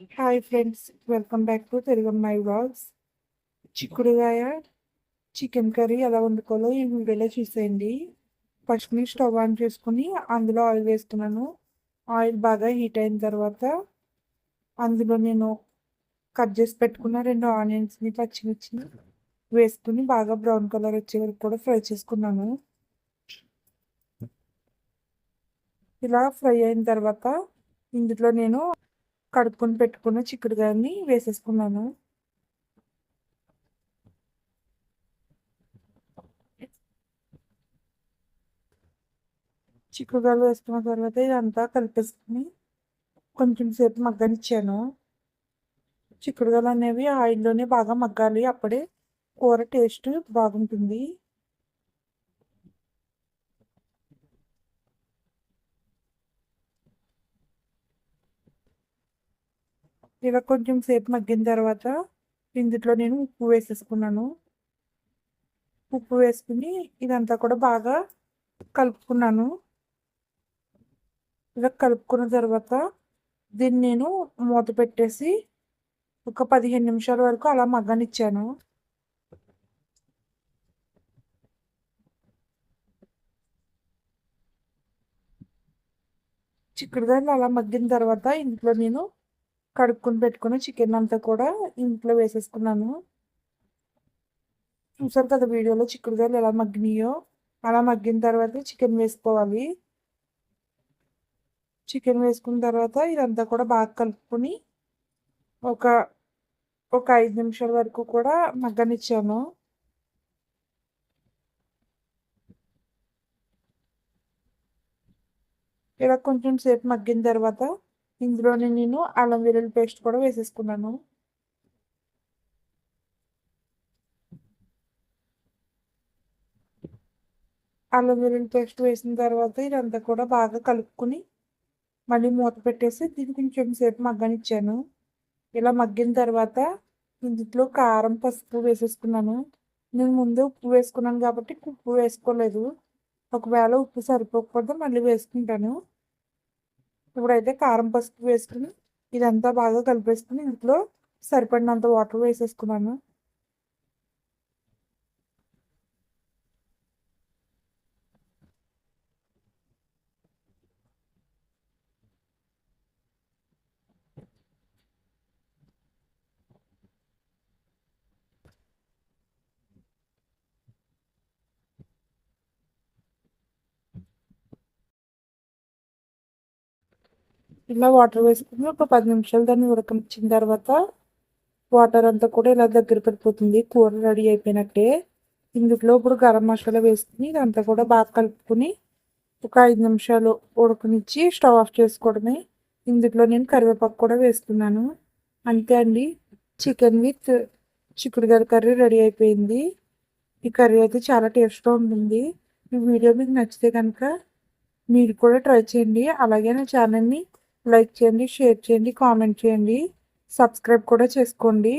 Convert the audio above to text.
Hi friends welcome back to Telugu my vlogs చిక్కుడుగాయ chicken curry ఎలా వండుకోవాలో ఈ వీడియోలో చూసేయండి. ఫస్ట్ నేను స్టవ్ ఆన్ చేసుకుని అందులో ఆయిల్ వేస్తున్నాను. ఆయిల్ బాగా హీట్ అయిన తర్వాత అందులో నేను కట్ చేసి పెట్టుకున్న రెండు ఆనియన్స్ని పచ్చిమిర్చిని వేసుకుని బాగా బ్రౌన్ కలర్ వచ్చే వరకు కూడా ఫ్రై చేసుకున్నాను. ఇలా ఫ్రై అయిన తర్వాత ఇందులో నేను కడుపుకొని పెట్టుకున్న చిక్కుడుగాయని వేసేసుకున్నాను. చిక్కుడుగాయలు వేసుకున్న తర్వాత ఇదంతా కలిపేసుకుని కొంచెం సేపు మగ్గనిచ్చాను. చిక్కుడుగాయలు అనేవి ఆయిల్లోనే బాగా మగ్గాలి. అప్పుడే కూర టేస్ట్ బాగుంటుంది. ఇలా కొంచెం సేపు మగ్గిన తర్వాత ఇందులో నేను ఉప్పు వేసేసుకున్నాను. ఉప్పు వేసుకుని ఇదంతా కూడా బాగా కలుపుకున్నాను. ఇలా కలుపుకున్న తర్వాత దీన్ని నేను మూత పెట్టేసి ఒక పదిహేను నిమిషాల వరకు అలా మగ్గనిచ్చాను. చిక్కుడుదాన్ని అలా మగ్గిన తర్వాత ఇంట్లో నేను కడుక్కొని పెట్టుకుని చికెన్ అంతా కూడా ఇంట్లో వేసేసుకున్నాను. చూసారు కదా వీడియోలో చిక్కుడుగాయలు ఎలా మగ్గినాయో? అలా మగ్గిన తర్వాత చికెన్ వేసుకోవాలి. చికెన్ వేసుకున్న తర్వాత ఇదంతా కూడా బాగా కలుపుకొని ఒక ఒక ఐదు నిమిషాల వరకు కూడా మగ్గనిచ్చాను. ఇలా కొంచెం సేపు మగ్గిన తర్వాత ఇందులోనే నేను అల్లం వెల్లుల్లి పేస్ట్ కూడా వేసేసుకున్నాను. అల్లం వెల్లుల్లి పేస్ట్ వేసిన తర్వాత ఇదంతా కూడా బాగా కలుపుకుని మళ్ళీ మూత పెట్టేసి దీన్ని కొంచెం సేపు మగ్గనిచ్చాను. ఇలా మగ్గిన తర్వాత ఇందులో కారం పసుపు వేసేసుకున్నాను. నేను ముందే ఉప్పు వేసుకున్నాను కాబట్టి ఉప్పు వేసుకోలేదు. ఒకవేళ ఉప్పు సరిపోకపోతే మళ్ళీ వేసుకుంటాను. ఇప్పుడైతే కారం పసుపు వేసుకుని ఇదంతా బాగా కలిపేసుకుని ఇంట్లో సరిపడినంత వాటర్ వేసేసుకున్నాను. ఇలా వాటర్ వేసుకుని ఒక పది నిమిషాలు దాన్ని ఉడకనిచ్చిన తర్వాత వాటర్ అంతా కూడా ఇలా దగ్గర పడిపోతుంది. కూర రెడీ అయిపోయినట్టే. ఇందులో ఇప్పుడు గరం మసాలా వేసుకుని ఇదంతా కూడా బాగా కలుపుకొని ఒక ఐదు నిమిషాలు ఉడకనిచ్చి స్టవ్ ఆఫ్ చేసుకోవడమే. ఇందులో నేను కరివేపాకు కూడా వేస్తున్నాను. అంతే అండి. చికెన్ విత్ చిక్కుడుగాయ కర్రీ రెడీ అయిపోయింది. ఈ కర్రీ అయితే చాలా టేస్ట్గా ఉంటుంది. ఈ వీడియో మీకు నచ్చితే కనుక మీరు కూడా ట్రై చేయండి. అలాగే నా ఛానల్ని లైక్ చేయండి షేర్ చేయండి కామెంట్ చేయండి. సబ్స్క్రైబ్ కూడా చేసుకోండి.